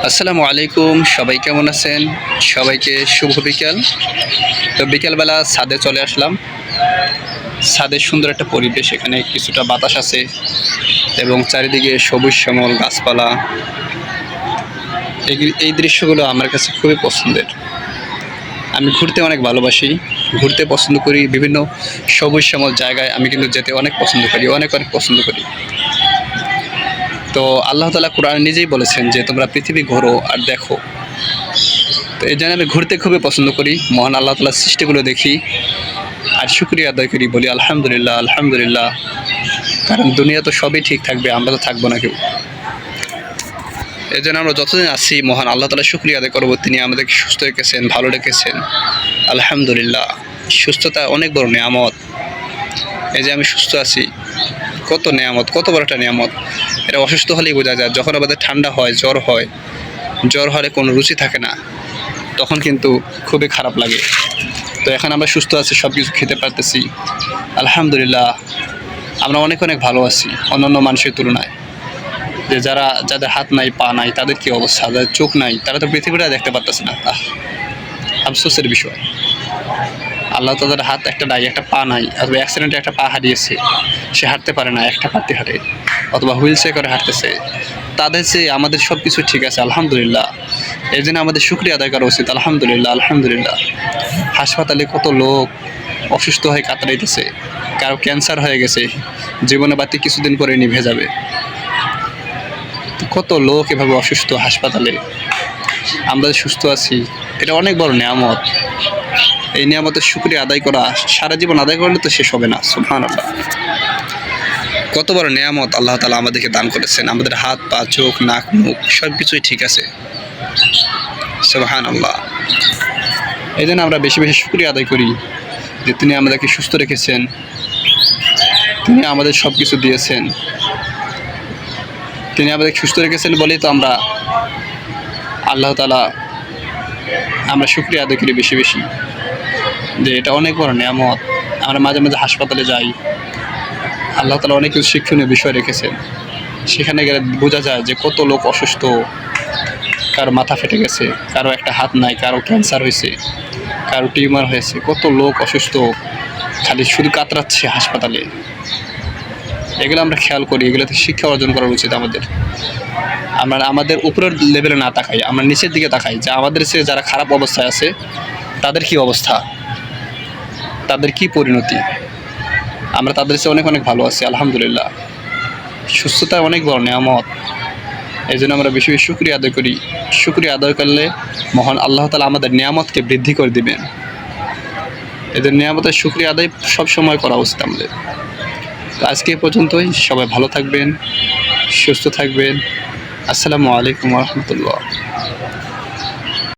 আসসালামু আলাইকুম, সবাই কেমন আছেন? সবাইকে শুভ বিকেল। তো বিকেলবেলা ছাদে চলে আসলাম। ছাদে সুন্দর একটা পরিবেশ, এখানে কিছুটা বাতাস আছে এবং চারিদিকে সবুজ শ্যামল গাছপালা। এই- এই দৃশ্যগুলো আমার কাছে খুবই পছন্দের। আমি ঘুরতে অনেক ভালোবাসি। ঘুরতে পছন্দ করি বিভিন্ন সবুজ শ্যামল জায়গায়। আমি কিন্তু যেতে অনেক পছন্দ করি, অনেক অনেক পছন্দ করি। তো আল্লাহ তালা কোরআন নিজেই বলেছেন যে তোমরা পৃথিবী ঘোরো আর দেখো। তো এই জন্য আমি ঘুরতে খুবই পছন্দ করি। মহান আল্লাহ তালার সৃষ্টিগুলো দেখি। আর শুক্রিয়া আদায় করি, বলি আলহামদুলিল্লাহ আলহামদুলিল্লাহ। কারণ দুনিয়া তো সবই ঠিক থাকবে, আমরা তো থাকব না কেউ। এই জন্য আমরা যতদিন আছি, মহান আল্লাহ তালা শুক্রিয়া আদায় করব। তিনি আমাদেরকে সুস্থ রেখেছেন, ভালো রেখেছেন। আলহামদুলিল্লাহ, সুস্থতা অনেক বড় নিয়ামত। এই যে আমি সুস্থ আছি, কত নিয়ামত, কত বড় একটা নিয়ামত। এটা অসুস্থ হলেই বোঝা যায়, যখন আমাদের ঠান্ডা হয়, জ্বর হয়, জ্বর হলে কোনো রুচি থাকে না, তখন কিন্তু খুবই খারাপ লাগে। তো এখন আমরা সুস্থ আছি সব কিছু খেতে পারতেছি। আলহামদুলিল্লাহ, আমরা অনেক অনেক ভালো আছি, অন্যান্য মানুষের তুলনায়। যে যারা, যাদের হাত নাই, পা নাই, তাদের কি অবস্থা? যাদের চোখ নাই, তারা তো পৃথিবীটা দেখতে পারতেছে না। আফসোসের বিষয়। আল্লাহ তাদের হাত একটা নাই, একটা পা নাই, অথবা অ্যাক্সিডেন্টে একটা পা হারিয়েছে, সে হাঁটতে পারে না, একটা পাতে হাঁটে, অথবা হুইল চেয়ার করে হাঁটতেছে। তাদের যে আমাদের সব কিছু ঠিক আছে, আলহামদুলিল্লাহ। এই জন্য আমাদের শুক্রিয়া আদায় করা উচিত, আলহামদুলিল্লাহ আলহামদুলিল্লাহ। হাসপাতালে কত লোক অসুস্থ হয়ে কাতরাইতেছে, কারও ক্যান্সার হয়ে গেছে, জীবনে বাতি কিছুদিন পরে নিভে যাবে। কত লোক এভাবে অসুস্থ হাসপাতালে? আমরা সুস্থ আছি, এটা অনেক বড় নিয়ামত। এই নিয়ামতের শুক্রিয়া আদায় করা, সারা জীবন আদায় করলে তো শেষ হবে না সুবহান আল্লাহ কত বড় নিয়ামত আল্লাহ তালা আমাদেরকে দান করেছেন, আমাদের হাত, পা, চোখ, নাক, মুখ সব কিছুই ঠিক আছে। সুবহান আল্লাহ এই জন্য আমরা বেশি বেশি শুক্রিয়া আদায় করি যে তিনি আমাদেরকে সুস্থ রেখেছেন, তিনি আমাদের সব কিছু দিয়েছেন। তিনি আমাদের সুস্থ রেখেছেন বলেই তো আমরা আল্লাহ তালা আমরা শুক্রিয়া আদায় করি বেশি বেশি। যে এটা অনেক বড় নিয়ামত। আমরা মাঝে মাঝে হাসপাতালে যাই। আল্লাহ তালা অনেক কিছু শিক্ষণীয় বিষয় রেখেছেন সেখানে গেলে বোঝা যায় যে কত লোক অসুস্থ, কারও মাথা ফেটে গেছে, কারও একটা হাত নাই, কারও ক্যান্সার হয়েছে, কারও টিউমার হয়েছে, কত লোক অসুস্থ, খালি শুধু কাতরাচ্ছে হাসপাতালে। এগুলো আমরা খেয়াল করি, এগুলোতে শিক্ষা অর্জন করা উচিত আমাদের। আমরা আমাদের উপরের লেভেলে না তাকাই, আমরা নিচের দিকে তাকাই, যে আমাদের সে যারা খারাপ অবস্থায় আছে, তাদের কি অবস্থা? তাদের কি পরিণতি? আমরা তাদের চেয়ে অনেক অনেক ভালো আছি, আলহামদুলিল্লাহ। সুস্থতা অনেক বড় নিয়ামত। এই জন্য আমরা বেশি বেশি শুক্রিয়া আদায় করি। শুক্রিয়া আদায় করলে মহান আল্লাহ তালা আমাদের নিয়ামতকে বৃদ্ধি করে দিবেন। এদের নিয়ামতের শুক্রিয়া আদায় সবসময় করা উচিত আমাদের। তো আজকে পর্যন্তই। সবাই ভালো থাকবেন, সুস্থ থাকবেন। আসসালামু আলাইকুম রহমতুল্লাহ।